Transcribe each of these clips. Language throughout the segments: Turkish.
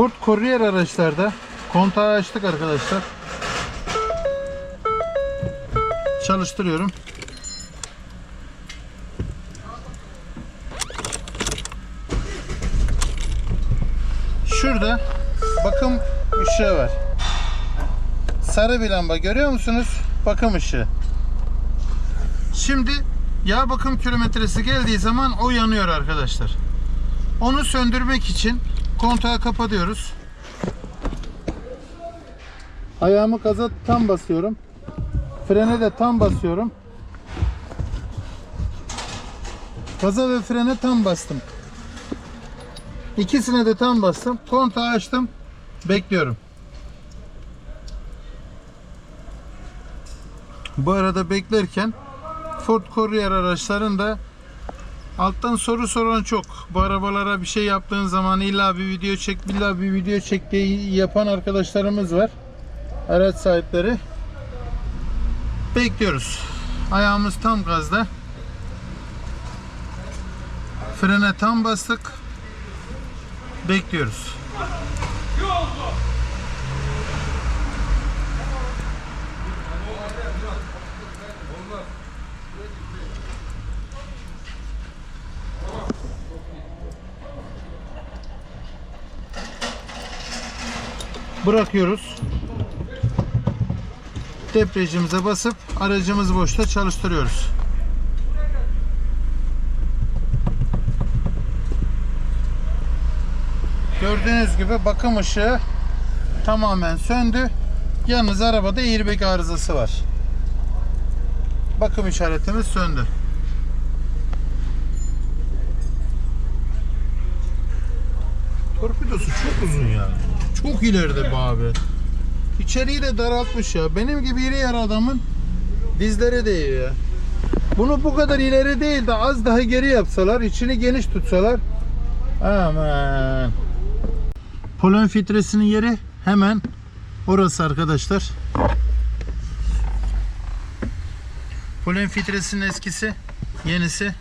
Ford Courier araçlarda kontağı açtık arkadaşlar. Çalıştırıyorum. Şurada bakım ışığı var. Sarı bir lamba görüyor musunuz? Bakım ışığı. Şimdi yağ bakım kilometresi geldiği zaman o yanıyor arkadaşlar. Onu söndürmek için kontağı kapatıyoruz. Ayağımı gaza tam basıyorum. Frene de tam basıyorum. Gaza ve frene tam bastım. İkisine de tam bastım. Kontağı açtım. Bekliyorum. Bu arada beklerken Ford Courier araçlarında alttan soru soran çok. Bu arabalara bir şey yaptığın zaman illa bir video çek, illa bir video çek diye yapan arkadaşlarımız var. Araç sahipleri. Bekliyoruz. Ayağımız tam gazda. Frene tam bastık. Bekliyoruz. Bırakıyoruz. Debriyajımıza basıp aracımızı boşta çalıştırıyoruz. Gördüğünüz gibi bakım ışığı tamamen söndü. Yalnız arabada airbag arızası var. Bakım işaretimiz söndü. Torpidosu çok uzun ya. Çok ileride bu abi. İçeriği de daraltmış ya. Benim gibi iri yarı adamın dizleri değiyor ya. Bunu bu kadar ileri değil de az daha geri yapsalar, içini geniş tutsalar. Aman. Polen filtresinin yeri hemen orası arkadaşlar. Polen filtresinin eskisi, yenisi.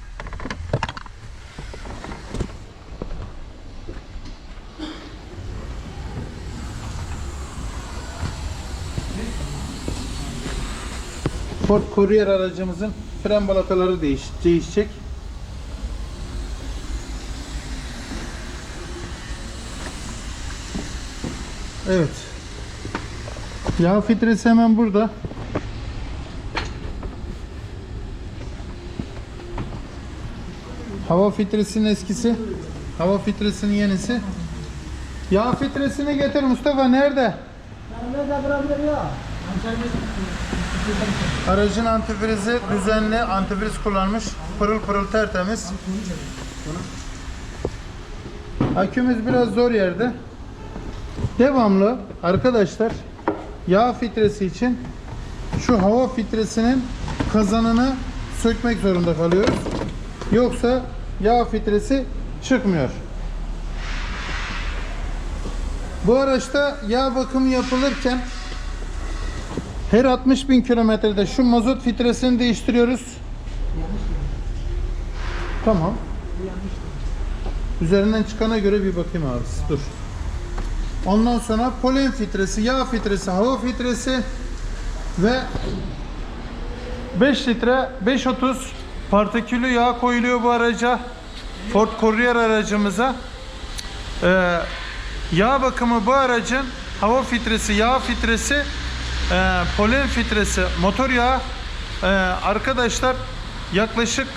Ford Courier aracımızın fren balataları değiş değişecek. Evet. Yağ filtresi hemen burada. Hava filtresinin eskisi. Hava filtresinin yenisi. Yağ filtresini getir Mustafa nerede? Aracın antifrizi düzenli antifriz kullanmış. Pırıl pırıl tertemiz. Akümüz biraz zor yerde. Devamlı arkadaşlar yağ filtresi için şu hava filtresinin kazanını sökmek zorunda kalıyoruz. Yoksa yağ filtresi çıkmıyor. Bu araçta yağ bakımı yapılırken her 60 bin kilometrede şu mazot filtresini değiştiriyoruz. Tamam. Üzerinden çıkana göre bir bakayım abi. Dur. Ondan sonra polen filtresi, yağ filtresi, hava filtresi ve 5 litre 5.30 partikülü yağ koyuluyor bu araca. Ford Courier aracımıza. Ee, yağ bakımı bu aracın hava filtresi, yağ filtresi, e, polen filtresi, motor yağı e, arkadaşlar yaklaşık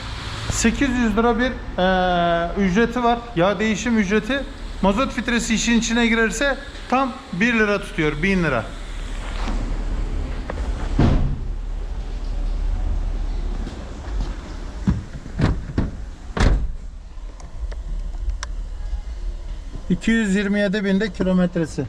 800 lira bir e, ücreti var. Yağ değişim ücreti. Mazot filtresi işin içine girerse tam 1 lira tutuyor. 1000 lira. ...227 binde kilometresi.